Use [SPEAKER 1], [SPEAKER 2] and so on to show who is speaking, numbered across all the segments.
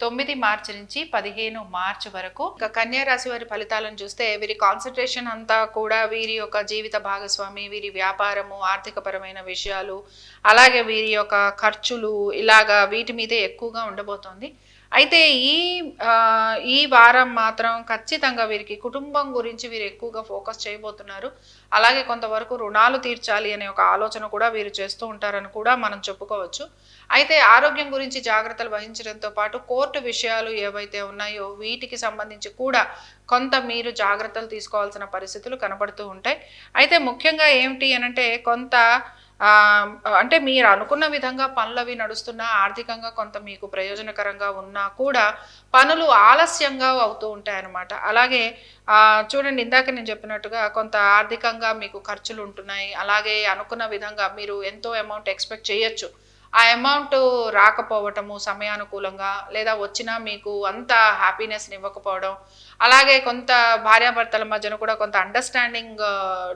[SPEAKER 1] తొమ్మిది మార్చి నుంచి పదిహేను మార్చి వరకు. ఇక కన్యా రాశి వారి ఫలితాలను చూస్తే వీరి కాన్సన్ట్రేషన్ అంతా కూడా వీరి యొక్క జీవిత భాగస్వామి వీరి వ్యాపారము ఆర్థికపరమైన విషయాలు అలాగే వీరి యొక్క ఖర్చులు ఇలాగా వీటి మీదే ఎక్కువగా ఉండబోతోంది. అయితే ఈ ఈ వారం మాత్రం ఖచ్చితంగా వీరికి కుటుంబం గురించి వీరు ఎక్కువగా ఫోకస్ చేయబోతున్నారు. అలాగే కొంతవరకు రుణాలు తీర్చాలి అనే ఒక ఆలోచన కూడా వీరు చేస్తూ ఉంటారని కూడా మనం చెప్పుకోవచ్చు. అయితే ఆరోగ్యం గురించి జాగ్రత్తలు వహించడంతో పాటు కోర్టు విషయాలు ఏవైతే ఉన్నాయో వీటికి సంబంధించి కూడా కొంత మీరు జాగ్రత్తలు తీసుకోవాల్సిన పరిస్థితులు కనబడుతూ ఉంటాయి. అయితే ముఖ్యంగా ఏమిటి అనంటే కొంత అంటే మీరు అనుకున్న విధంగా పనులు అవి నడుస్తున్నా ఆర్థికంగా కొంత మీకు ప్రయోజనకరంగా ఉన్నా కూడా పనులు ఆలస్యంగా అవుతూ ఉంటాయన్నమాట. అలాగే చూడండి ఇందాక నేను చెప్పినట్టుగా కొంత ఆర్థికంగా మీకు ఖర్చులు ఉంటున్నాయి. అలాగే అనుకున్న విధంగా మీరు ఎంతో అమౌంట్ ఎక్స్పెక్ట్ చేయొచ్చు. ఆ అమౌంట్ రాకపోవటము సమయానుకూలంగా లేదా వచ్చినా మీకు అంత హ్యాపీనెస్ని ఇవ్వకపోవడం అలాగే కొంత భార్యాభర్తల మధ్యన కూడా కొంత అండర్స్టాండింగ్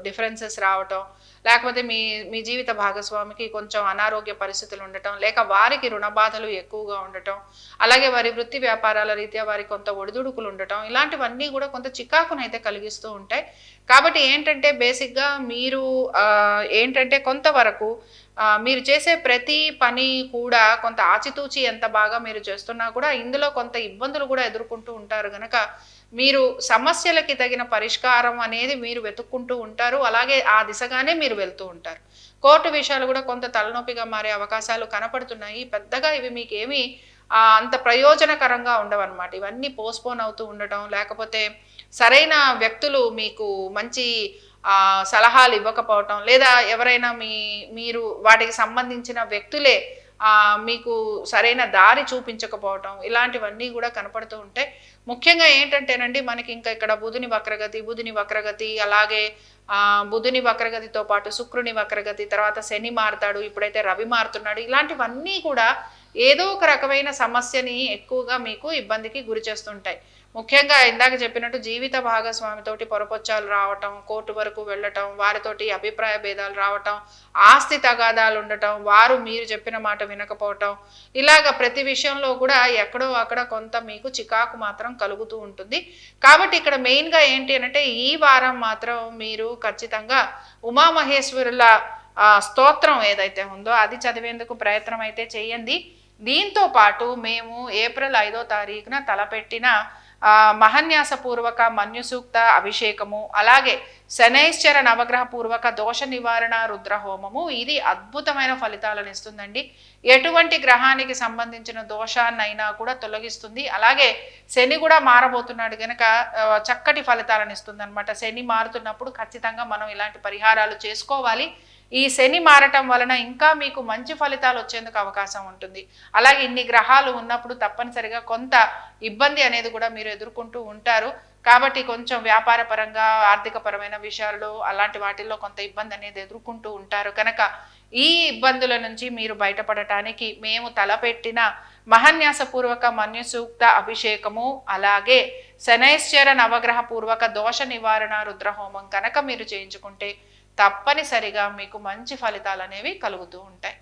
[SPEAKER 1] డిఫరెన్సెస్ రావటం లేకపోతే మీ మీ జీవిత భాగస్వామికి కొంచెం అనారోగ్య పరిస్థితులు ఉండటం లేక వారికి రుణ బాధలు ఎక్కువగా ఉండటం అలాగే వారి వృత్తి వ్యాపారాల రీత్యా వారికి కొంత ఒడిదుడుకులు ఉండటం ఇలాంటివన్నీ కూడా కొంత చికాకునైతే కలిగిస్తూ ఉంటాయి. కాబట్టి ఏంటంటే బేసిక్గా మీరు ఏంటంటే కొంతవరకు మీరు చేసే ప్రతి పని కూడా కొంత ఆచితూచి ఎంత బాగా మీరు చేస్తున్నా కూడా ఇందులో కొంత ఇబ్బందులు కూడా ఎదుర్కొంటూ ఉంటారు. కనుక మీరు సమస్యలకి తగిన పరిష్కారం అనేది మీరు వెతుక్కుంటూ ఉంటారు. అలాగే ఆ దిశగానే మీరు వెళ్తూ ఉంటారు. కోర్టు విషయాలు కూడా కొంత తలనొప్పిగా మారే అవకాశాలు కనపడుతున్నాయి. పెద్దగా ఇవి మీకు అంత ప్రయోజనకరంగా ఉండవన్నమాట. ఇవన్నీ పోస్ట్పోన్ అవుతూ ఉండటం లేకపోతే సరైన వ్యక్తులు మీకు మంచి సలహాలు ఇవ్వకపోవటం లేదా ఎవరైనా మీ మీరు వాటికి సంబంధించిన వ్యక్తులే మీకు సరైన దారి చూపించకపోవటం ఇలాంటివన్నీ కూడా కనపడుతూ ఉంటాయి ముఖ్యంగా ఏంటంటేనండి మనకి ఇంకా ఇక్కడ బుధుని వక్రగతి బుధుని వక్రగతి అలాగే బుధుని వక్రగతితో పాటు శుక్రుని వక్రగతి తర్వాత శని మారుతాడు ఇప్పుడైతే రవి మారుతున్నాడు ఇలాంటివన్నీ కూడా ఏదో ఒక రకమైన సమస్యని ఎక్కువగా మీకు ఇబ్బందికి గురి చేస్తుంటాయి. ముఖ్యంగా ఇందాక చెప్పినట్టు జీవిత భాగస్వామితోటి పొరపొచ్చాలు రావటం కోర్టు వరకు వెళ్ళటం వారితోటి అభిప్రాయ భేదాలు రావటం ఆస్తి తగాదాలు ఉండటం వారు మీరు చెప్పిన మాట వినకపోవటం ఇలాగ ప్రతి విషయంలో కూడా ఎక్కడో అక్కడ కొంత మీకు చికాకు మాత్రం కలుగుతూ ఉంటుంది. కాబట్టి ఇక్కడ మెయిన్గా ఏంటి అంటే ఈ వారం మాత్రం మీరు ఖచ్చితంగా ఉమామహేశ్వరుల స్తోత్రం ఏదైతే ఉందో అది చదివేందుకు ప్రయత్నం అయితే చేయండి. దీంతో పాటు మేము ఏప్రిల్ ఐదో తారీఖున తలపెట్టిన మహన్యాసపూర్వక మన్యుసూక్త అభిషేకము అలాగే శనైశ్చర నవగ్రహ పూర్వక దోష నివారణ రుద్రహోమము. ఇది అద్భుతమైన ఫలితాలను ఇస్తుందండి. ఎటువంటి గ్రహానికి సంబంధించిన దోషాన్నైనా కూడా తొలగిస్తుంది. అలాగే శని కూడా మారబోతున్నాడు గనక చక్కటి ఫలితాలను ఇస్తుంది అనమాట శని మారుతున్నప్పుడు ఖచ్చితంగా మనం ఇలాంటి పరిహారాలు చేసుకోవాలి. ఈ శని మారటం వలన ఇంకా మీకు మంచి ఫలితాలు వచ్చేందుకు అవకాశం ఉంటుంది. అలాగే ఇన్ని గ్రహాలు ఉన్నప్పుడు తప్పనిసరిగా కొంత ఇబ్బంది అనేది కూడా మీరు ఎదుర్కొంటూ ఉంటారు. కాబట్టి కొంచెం వ్యాపార పరంగా ఆర్థిక పరమైన విషయాల్లో అలాంటి వాటిల్లో కొంత ఇబ్బంది అనేది ఎదుర్కొంటూ ఉంటారు. కనుక ఈ ఇబ్బందుల నుంచి మీరు బయటపడటానికి మేము తలపెట్టిన మహన్యాసపూర్వక మన్యుసూక్త అభిషేకము అలాగే శనైశ్చర నవగ్రహ పూర్వక దోష నివారణ రుద్రహోమం కనుక మీరు చేయించుకుంటే తప్పనిసరిగా మీకు మంచి ఫలితాలు అనేవి కలుగుతూ ఉంటాయి.